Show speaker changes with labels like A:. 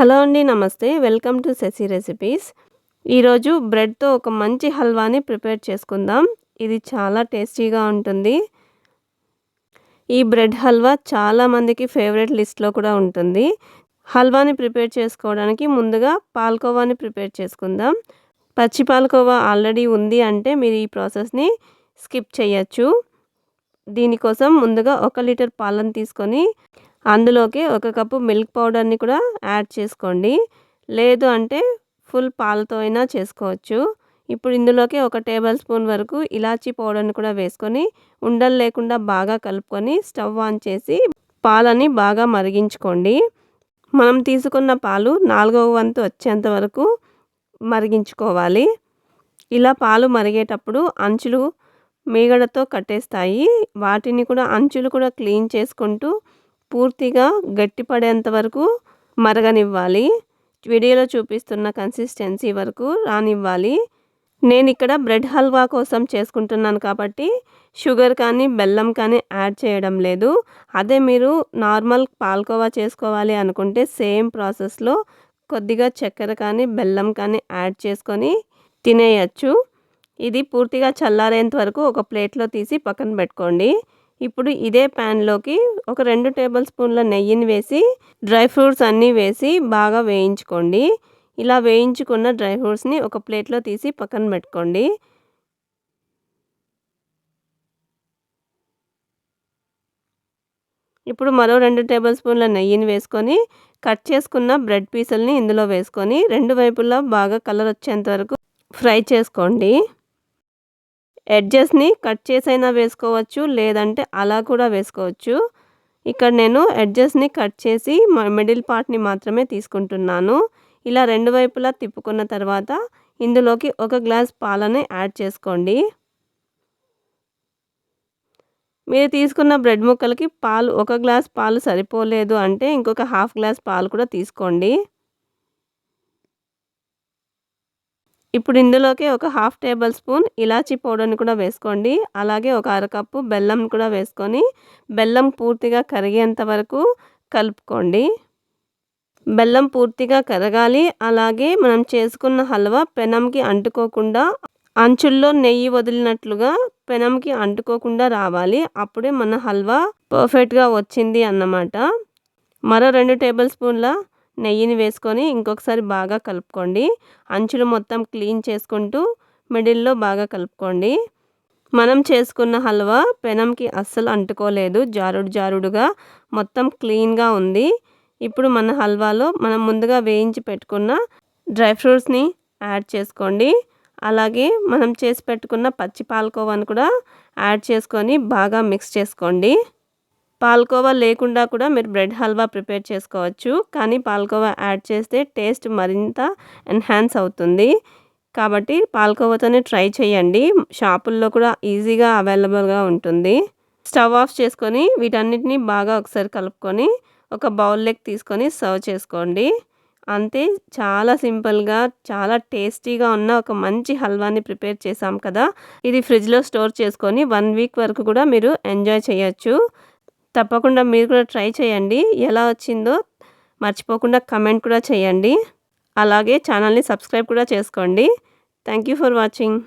A: Hello అండి నమస్తే. Welcome to Sashi recipes. ఈరోజు బ్రెడ్తో ఒక మంచి హల్వాని ప్రిపేర్ చేసుకుందాం. ఇది చాలా టేస్టీగా ఉంటుంది. ఈ బ్రెడ్ హల్వా చాలామందికి ఫేవరెట్ లిస్ట్లో కూడా ఉంటుంది. హల్వాని ప్రిపేర్ చేసుకోవడానికి ముందుగా పాల్కోవాని ప్రిపేర్ చేసుకుందాం. పచ్చి పాల్కోవా ఆల్రెడీ ఉంది అంటే మీరు ఈ ప్రాసెస్ని స్కిప్ చేయొచ్చు. దీనికోసం ముందుగా ఒక లీటర్ పాలను తీసుకొని అందులోకి ఒక కప్పు మిల్క్ పౌడర్ని కూడా యాడ్ చేసుకోండి. లేదు అంటే ఫుల్ పాలతో అయినా చేసుకోవచ్చు. ఇప్పుడు ఇందులోకి ఒక టేబుల్ స్పూన్ వరకు ఇలాచీ పౌడర్ని కూడా వేసుకొని ఉండలు లేకుండా బాగా కలుపుకొని స్టవ్ ఆన్ చేసి పాలని బాగా మరిగించుకోండి. మనం తీసుకున్న పాలు నాలుగవ వంతు వచ్చేంత వరకు మరిగించుకోవాలి. ఇలా పాలు మరిగేటప్పుడు అంచులు మీగడతో కట్టేస్తాయి. వాటిని కూడా అంచులు కూడా క్లీన్ చేసుకుంటూ పూర్తిగా గట్టిపడేంత వరకు మరగనివ్వాలి. వీడియోలో చూపిస్తున్న కన్సిస్టెన్సీ వరకు రానివ్వాలి. నేను ఇక్కడ బ్రెడ్ హల్వా కోసం చేసుకుంటున్నాను కాబట్టి షుగర్ కానీ బెల్లం కానీ యాడ్ చేయడం లేదు. అదే మీరు నార్మల్ పాల్కోవా చేసుకోవాలి అనుకుంటే సేమ్ ప్రాసెస్లో కొద్దిగా చక్కెర కానీ బెల్లం కానీ యాడ్ చేసుకొని తినేయచ్చు. ఇది పూర్తిగా చల్లారేంత వరకు ఒక ప్లేట్లో తీసి పక్కన పెట్టుకోండి. ఇప్పుడు ఇదే ప్యాన్లోకి ఒక రెండు టేబుల్ స్పూన్ల నెయ్యిని వేసి డ్రై ఫ్రూట్స్ అన్నీ వేసి బాగా వేయించుకోండి. ఇలా వేయించుకున్న డ్రై ఫ్రూట్స్ని ఒక ప్లేట్లో తీసి పక్కన పెట్టుకోండి. ఇప్పుడు మరో రెండు టేబుల్ స్పూన్ల నెయ్యిని వేసుకొని కట్ చేసుకున్న బ్రెడ్ పీసుల్ని ఇందులో వేసుకొని రెండు వైపులా బాగా కలర్ వచ్చేంత వరకు ఫ్రై చేసుకోండి. ఎడ్జెస్ని కట్ చేసైనా వేసుకోవచ్చు లేదంటే అలా కూడా వేసుకోవచ్చు. ఇక్కడ నేను ఎడ్జెస్ని కట్ చేసి మిడిల్ పార్ట్ని మాత్రమే తీసుకుంటున్నాను. ఇలా రెండు వైపులా తిప్పుకున్న తర్వాత ఇందులోకి ఒక గ్లాస్ పాలని యాడ్ చేసుకోండి. మీరు తీసుకున్న బ్రెడ్ ముక్కలకి పాలు ఒక గ్లాస్ పాలు సరిపోలేదు అంటే ఇంకొక హాఫ్ గ్లాస్ పాలు కూడా తీసుకోండి. ఇప్పుడు ఇందులోకి ఒక హాఫ్ టేబుల్ స్పూన్ ఇలాచీ పౌడర్ని కూడా వేసుకోండి. అలాగే ఒక అరకప్పు బెల్లం కూడా వేసుకొని బెల్లం పూర్తిగా కరిగేంత వరకు కలుపుకోండి. బెల్లం పూర్తిగా కరగాలి. అలాగే మనం చేసుకున్న హల్వా పెనంకి అంటుకోకుండా అంచుల్లో నెయ్యి వదిలినట్లుగా పెనంకి అంటుకోకుండా రావాలి. అప్పుడే మన హల్వా పర్ఫెక్ట్గా వచ్చింది అన్నమాట. మరో రెండు టేబుల్ స్పూన్ల నెయ్యిని వేసుకొని ఇంకొకసారి బాగా కలుపుకోండి. అంచులు మొత్తం క్లీన్ చేసుకుంటూ మిడిల్లో బాగా కలుపుకోండి. మనం చేసుకున్న హల్వా పెనంకి అస్సలు అంటుకోలేదు. జారుడు జారుడుగా మొత్తం క్లీన్గా ఉంది. ఇప్పుడు మన హల్వాలో మనం ముందుగా వేయించి పెట్టుకున్న డ్రై ఫ్రూట్స్ని యాడ్ చేసుకోండి. అలాగే మనం చేసి పెట్టుకున్న పచ్చి పాలకోవాని కూడా యాడ్ చేసుకొని బాగా మిక్స్ చేసుకోండి. పాల్కోవా లేకుండా కూడా మీరు బ్రెడ్ హల్వా ప్రిపేర్ చేసుకోవచ్చు. కానీ పాల్కోవా యాడ్ చేస్తే టేస్ట్ మరింత ఎన్హాన్స్ అవుతుంది. కాబట్టి పాల్కోవాతోనే ట్రై చేయండి. షాపుల్లో కూడా ఈజీగా అవైలబుల్గా ఉంటుంది. స్టవ్ ఆఫ్ చేసుకొని వీటన్నిటిని బాగా ఒకసారి కలుపుకొని ఒక బౌల్లోకి తీసుకొని సర్వ్ చేసుకోండి. అంతే చాలా సింపుల్గా చాలా టేస్టీగా ఉన్న ఒక మంచి హల్వాని ప్రిపేర్ చేసాం కదా. ఇది ఫ్రిడ్జ్లో స్టోర్ చేసుకొని వన్ వీక్ వరకు కూడా మీరు ఎంజాయ్ చేయొచ్చు. తప్పకుండా మీరు కూడా ట్రై చేయండి. ఎలా వచ్చిందో మర్చిపోకుండా కమెంట్ కూడా చేయండి. అలాగే ఛానల్ని సబ్స్క్రైబ్ కూడా చేసుకోండి. Thank you for watching.